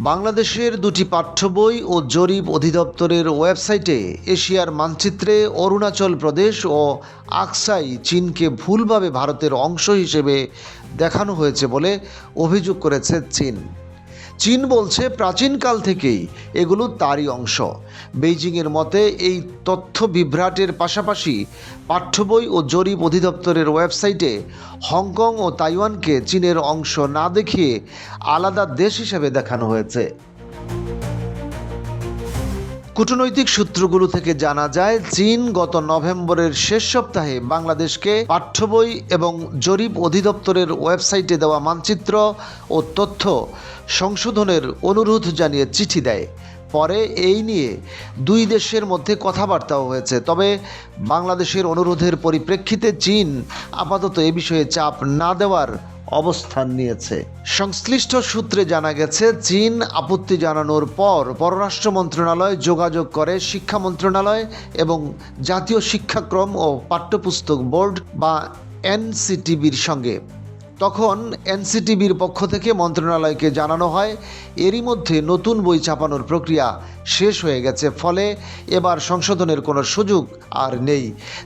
বাংলাদেশের দুটি পাঠ্যবই ও জরিপ অধিদপ্তরের ওয়েবসাইটে এশিয়ার মানচিত্রে অরুণাচল প্রদেশ ও আকসাই চীনকে ভুলভাবে ভারতের অংশ হিসেবে দেখানো হয়েছে বলে অভিযোগ করেছে চীন। চীন বলছে প্রাচীনকাল থেকেই এগুলো তারই অংশ। বেইজিংয়ের মতে, এই তথ্য বিভ্রাটের পাশাপাশি পাঠ্যবই ও জরিপ অধিদপ্তরের ওয়েবসাইটে হংকং ও তাইওয়ানকে চীনের অংশ না দেখিয়ে আলাদা দেশ হিসেবে দেখানো হয়েছে। কূটনৈতিক সূত্রগুলো থেকে জানা যায়, চীন গত নভেম্বরের শেষ সপ্তাহে বাংলাদেশকে পাঠ্যবই এবং জরিপ অধিদপ্তরের ওয়েবসাইটে দেওয়া মানচিত্র ও তথ্য সংশোধনের অনুরোধ জানিয়ে চিঠি দেয়। পরে এই নিয়ে দুই দেশের মধ্যে কথাবার্তাও হয়েছে। তবে বাংলাদেশের অনুরোধের পরিপ্রেক্ষিতে চীন আপাতত এ বিষয়ে চাপ না দেওয়ার অবস্থান নিয়েছে। সংশ্লিষ্ট সূত্রে জানা গেছে, চীন আপত্তি জানানোর পর পররাষ্ট্র মন্ত্রণালয় যোগাযোগ করে শিক্ষা মন্ত্রণালয় এবং জাতীয় শিক্ষাক্রম ও পাঠ্যপুস্তক বোর্ড বা এনসিটিবির সঙ্গে। তখন এনসিটিভির পক্ষ থেকে মন্ত্রণালয়কে জানানো হয়, এরই মধ্যে নতুন বই ছাপানোর প্রক্রিয়া শেষ হয়ে গেছে, ফলে এবার সংশোধনের কোনো সুযোগ আর নেই।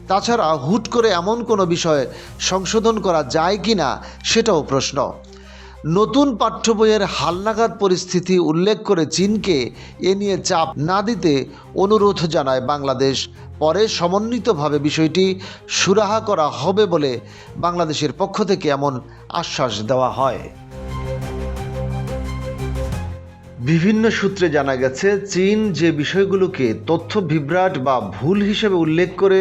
তাছাড়া হুট করে এমন কোনো বিষয় সংশোধন করা যায় কি না সেটাও প্রশ্ন। নতুন পাঠ্য বইয়ের হালনাগাদ পরিস্থিতি উল্লেখ করে চীনকে এ নিয়ে চাপ না দিতে অনুরোধ জানায় বাংলাদেশ। পরে সমন্বিতভাবে বিষয়টি সুরাহা করা হবে বলে বাংলাদেশের পক্ষ থেকে এমন আশ্বাস দেওয়া হয়। বিভিন্ন সূত্রে জানা গেছে, চীন যে বিষয়গুলোকে তথ্য বিভ্রাট বা ভুল হিসেবে উল্লেখ করে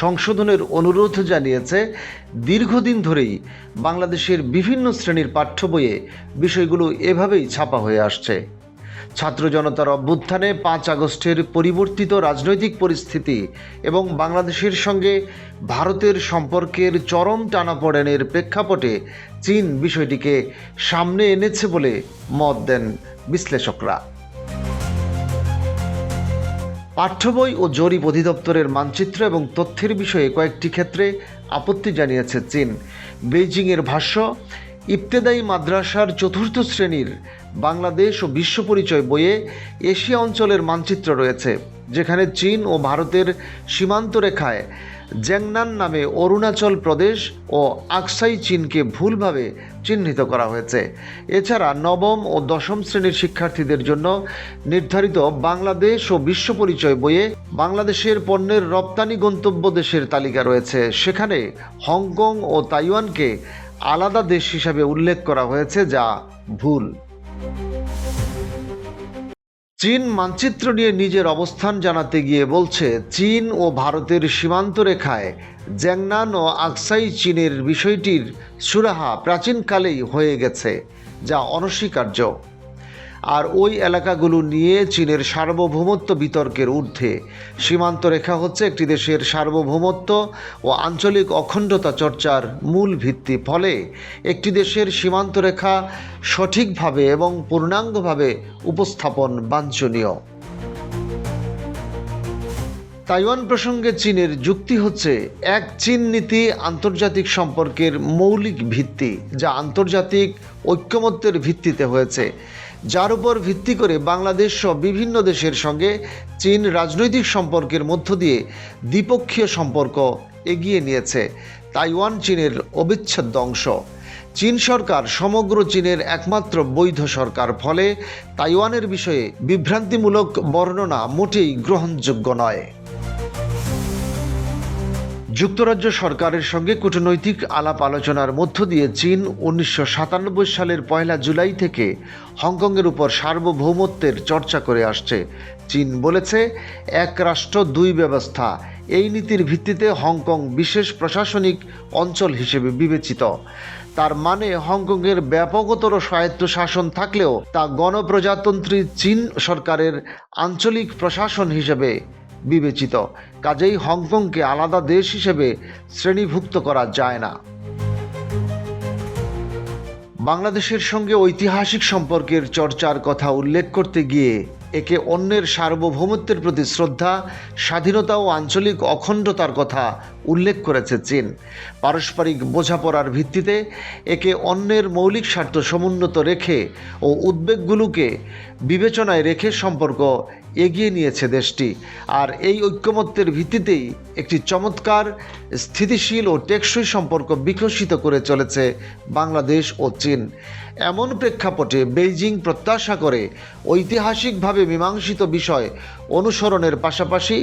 সংশোধনের অনুরোধ জানিয়েছে, দীর্ঘদিন ধরেই বাংলাদেশের বিভিন্ন শ্রেণির পাঠ্য বইয়ে বিষয়গুলো এভাবেই ছাপা হয়ে আসছে। ছাত্র জনতার অভ্যুত্থানে পাঁচ আগস্টের পরিবর্তিত রাজনৈতিক পরিস্থিতি এবং বাংলাদেশের সঙ্গে ভারতের সম্পর্কের চরম টানাপোড়েনের প্রেক্ষাপটে চীন বিষয়টিকে সামনে এনেছে বলে মত দেন বিশ্লেষকরা। পাঠ্য বই ও জরিপ অধিদপ্তরের মানচিত্র এবং তথ্যের বিষয়ে কয়েকটি ক্ষেত্রে আপত্তি জানিয়েছে চীন। বেইজিংয়ের ভাষ্য ইবতেদায়ী মাদ্রাসার চতুর্থ শ্রেণির বাংলাদেশ ও বিশ্ব পরিচয় বইয়ে এশিয়া অঞ্চলের মানচিত্র রয়েছে, যেখানে চীন ও ভারতের সীমান্ত রেখায় জ্যাংনান নামে অরুণাচল প্রদেশ ও আকসাই চীনকে ভুলভাবে চিহ্নিত করা হয়েছে। এছাড়া নবম ও দশম শ্রেণির শিক্ষার্থীদের জন্য নির্ধারিত বাংলাদেশ ও বিশ্ব পরিচয় বইয়ে বাংলাদেশের পণ্যের রপ্তানি গন্তব্য দেশের তালিকা রয়েছে। সেখানে হংকং ও তাইওয়ানকে আলাদা দেশ হিসাবে উল্লেখ করা হয়েছে যা ভুল। চীন মানচিত্র নিয়ে নিজের অবস্থান জানাতে গিয়ে বলছে, চীন ও ভারতের সীমান্ত রেখায় জ্যাংনান ও আকসাই চীনের বিষয়টির সুরাহা প্রাচীনকালেই হয়ে গেছে, যা অনস্বীকার্য। আর ওই এলাকাগুলো নিয়ে চীনের সার্বভৌমত্ব বিতর্কের ঊর্ধ্বে। সীমান্ত রেখা হচ্ছে একটি দেশের সার্বভৌমত্ব ও আঞ্চলিক অখণ্ডতা চর্চার মূল ভিত্তি। ফলে একটি দেশের সীমান্ত রেখা সঠিকভাবে এবং পূর্ণাঙ্গভাবে উপস্থাপন বাঞ্ছনীয়। তাইওয়ান প্রসঙ্গে চীনের যুক্তি হচ্ছে, এক চীন নীতি আন্তর্জাতিক সম্পর্কের মৌলিক ভিত্তি, যা আন্তর্জাতিক ঐক্যমত্যের ভিত্তিতে হয়েছে। যার উপর ভিত্তি করে বাংলাদেশ সহ বিভিন্ন দেশের সঙ্গে চীন রাজনৈতিক সম্পর্কের মধ্য দিয়ে দ্বিপক্ষীয় সম্পর্ক এগিয়ে নিয়েছে। তাইওয়ান চীনের অবিচ্ছেদ্য অংশ। চীন সরকার সমগ্র চীনের একমাত্র বৈধ সরকার, ফলে তাইওয়ানের বিষয়ে বিভ্রান্তিমূলক বর্ণনা মোটেই গ্রহণযোগ্য নয়। যুক্তরাজ্য সরকারের সঙ্গে কূটনৈতিক আলাপ আলোচনার মধ্য দিয়ে চীন উনিশশো সাতানব্বই সালের পয়লা জুলাই থেকে হংকংয়ের উপর সার্বভৌমত্বের চর্চা করে আসছে। চীন বলেছে, এক রাষ্ট্র, দুই ব্যবস্থা। এই নীতির ভিত্তিতে হংকং বিশেষ প্রশাসনিক অঞ্চল হিসেবে বিবেচিত। তার মানে হংকংয়ের ব্যাপকতর স্বায়ত্ত শাসন থাকলেও তা গণপ্রজাতন্ত্রী চীন সরকারের আঞ্চলিক প্রশাসন হিসেবে বিবেচিত। কাজেই হংকংকে আলাদা দেশ হিসেবে শ্রেণীভুক্ত করা যায় না। বাংলাদেশের সঙ্গে ঐতিহাসিক সম্পর্কের চর্চার কথা উল্লেখ করতে গিয়ে একে অন্যের সার্বভৌমত্বের প্রতি শ্রদ্ধা, স্বাধীনতা ও আঞ্চলিক অখণ্ডতার কথা উল্লেখ করেছে চীন। পারস্পরিক বোঝাপড়ার ভিত্তিতে একে অন্যের মৌলিক স্বার্থ সমুন্নত রেখে ও উদ্বেগগুলোকে বিবেচনায় রেখে সম্পর্ক এগিয়ে নিয়েছে দেশটি। আর এই ঐক্যমত্যের ভিত্তিতেই একটি চমৎকার, স্থিতিশীল ও টেকসই সম্পর্ক বিকশিত করে চলেছে বাংলাদেশ ও চীন। এমন প্রেক্ষাপটে বেইজিং প্রত্যাশা করে ঐতিহাসিকভাবে মীমাংসিত বিষয় অনুসরণের পাশাপাশি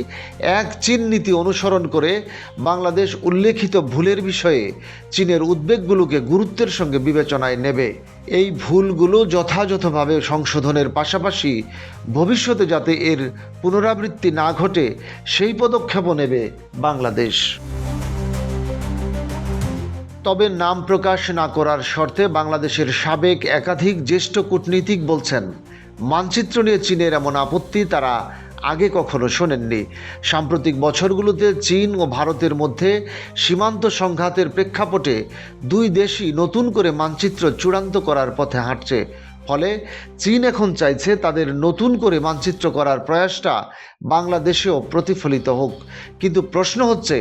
এক চীন নীতি অনুসরণ করে বাংলাদেশ উল্লেখিত ভুলের বিষয়ে চীনের উদ্বেগগুলোকে গুরুত্বের সঙ্গে বিবেচনায় নেবে। এই ভুলগুলো যথাযথভাবে সংশোধনের পাশাপাশি ভবিষ্যতে যাতে এর পুনরাবৃত্তি না ঘটে, সেই পদক্ষেপও নেবে বাংলাদেশ। তবে নাম প্রকাশ না করার শর্তে বাংলাদেশের সাবেক একাধিক জ্যেষ্ঠ কূটনীতিক বলছেন, মানচিত্র নিয়ে চীনের এমন আপত্তি তারা আগে কখনো শোনেননি। সাম্প্রতিক বছরগুলোতে চীন ও ভারতের মধ্যে সীমান্ত সংঘাতের প্রেক্ষাপটে দুই দেশই নতুন করে মানচিত্র চূড়ান্ত করার পথে হাঁটছে। ফলে চীন এখন চাইছে তাদের নতুন করে মানচিত্র করার প্রয়াসটা বাংলাদেশেও প্রতিফলিত হোক। কিন্তু প্রশ্ন হচ্ছে,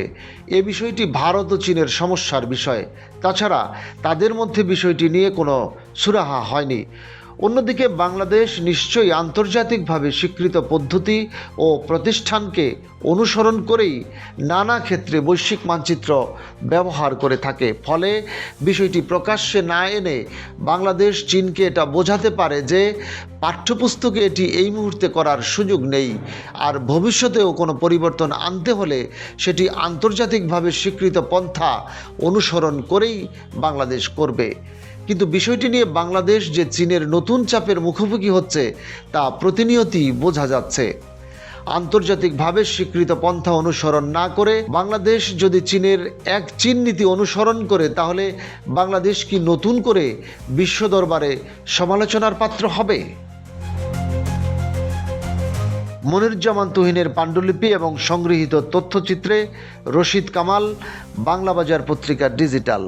এ বিষয়টি ভারত ও চীনের সমস্যার বিষয়। তাছাড়া তাদের মধ্যে বিষয়টি নিয়ে কোনো সুরাহা হয়নি। অন্যদিকে বাংলাদেশ নিশ্চয়ই আন্তর্জাতিকভাবে স্বীকৃত পদ্ধতি ও প্রতিষ্ঠানকে অনুসরণ করেই নানা ক্ষেত্রে বৈশ্বিক মানচিত্র ব্যবহার করে থাকে। ফলে বিষয়টি প্রকাশ্যে না এনে বাংলাদেশ চীনকে এটা বোঝাতে পারে যে পাঠ্যপুস্তকে এটি এই মুহূর্তে করার সুযোগ নেই। আর ভবিষ্যতেও কোনো পরিবর্তন আনতে হলে সেটি আন্তর্জাতিকভাবে স্বীকৃত পন্থা অনুসরণ করেই বাংলাদেশ করবে। কিন্তু বিষয়টি নিয়ে বাংলাদেশ যে চীনের নতুন চাপের মুখোমুখি হচ্ছে, তা প্রতিনিয়তই বোঝা যাচ্ছে। আন্তর্জাতিকভাবে স্বীকৃত পন্থা অনুসরণ না করে বাংলাদেশ যদি চীনের এক চীন নীতি অনুসরণ করে, তাহলে বাংলাদেশ কি নতুন করে বিশ্ব দরবারে সমালোচনার পাত্র হবে? মনিরুজ্জামান তুহিনের পাণ্ডুলিপি এবং সংগৃহীত তথ্যচিত্রে রশিদ কামাল বাংলা বাজার পত্রিকা ডিজিটাল।